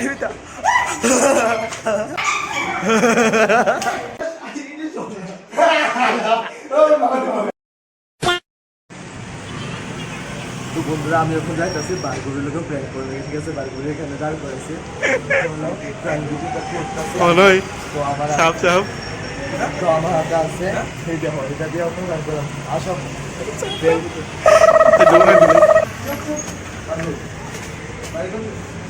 অরিবিতা তো বন্ধুরা আমি এখন যাইতেছি বারগুড়ির লোকে প্র্যাঙ্ক করবে। ঠিক আছে বারগুড়ি এখানে দাঁড় করেছে। তো আমার সাপ সাপ। তো আমার হাতে আছে এই দেখো এটা দিয়ে অত প্র্যাঙ্ক করলাম আসো।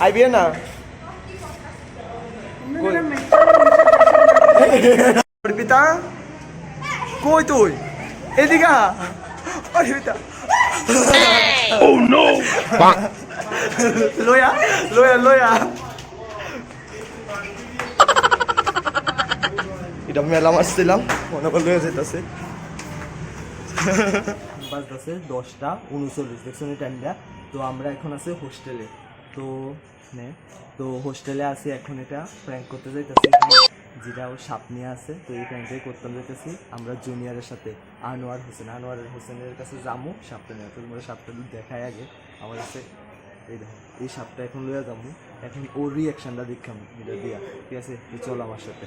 আইবি না। অর্পিতা? কই তুই? এদিকে অর্পিতা। Oh no! লয়া লয়া লয়া। এটা মেলা মারছিলাম, মনে করে লয়ে যেতেছে। বাজতেছে দশটা উনচল্লিশ, দেখছেন টাইমটা তো আমরা এখন আছি হোস্টেলে তো তো হোস্টেলে আছি, এখন এটা প্র্যাঙ্ক করতে যাইতেছি যেটা সাপ নিয়ে আছে, তো এই প্র্যাঙ্কটাই করতে যাইতেছি আমরা জুনিয়রের সাথে। আনোয়ার হোসেন আনোয়ার হোসেনের কাছে যামু সাপটা নিয়ে তো তোমরা সাপটা দেখায় আগে। আমার কাছে এই দেখো, এই সাপটা এখন লইয়া যাব এখন ওর রিয়াকশনটা দেখলাম এটা দিয়া। ঠিক আছে চল আমার সাথে।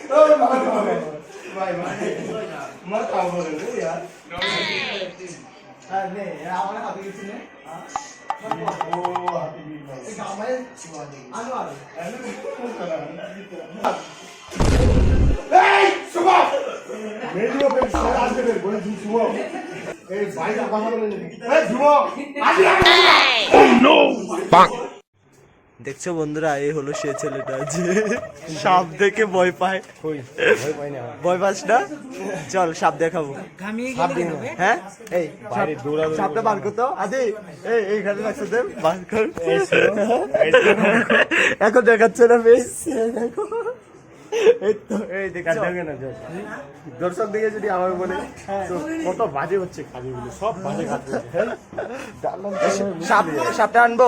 মার কাম করে রে यार হ্যাঁ নে আমার হাতে কিছু নে ও হাতে কিছু এই গামায় আনো আনো রেডিও পেন স্যার আসবে বের বলে দিন শুভ এই বাইরে কথা বলে এই শুভ আজি Oh no! Bang! দেখছ বন্ধুরা এই হলো সে ছেলেটা যে সাপ দেখে ভয় পায় ভয় পাস না চল সাপ দেখাবো হ্যাঁ এই সাপটা বার করতো আদি এই এইখানে রাখছো দেব বার কর এখন দেখাচ্ছে না বেশ দেখো এই তো এই দেখছ? দেখে না। দর্শক দেখে যদি আমার বলে তো কত বাজে হচ্ছে কাজগুলো সব বাজে করছে হ্যাঁ? সাপ সাপটা আনব?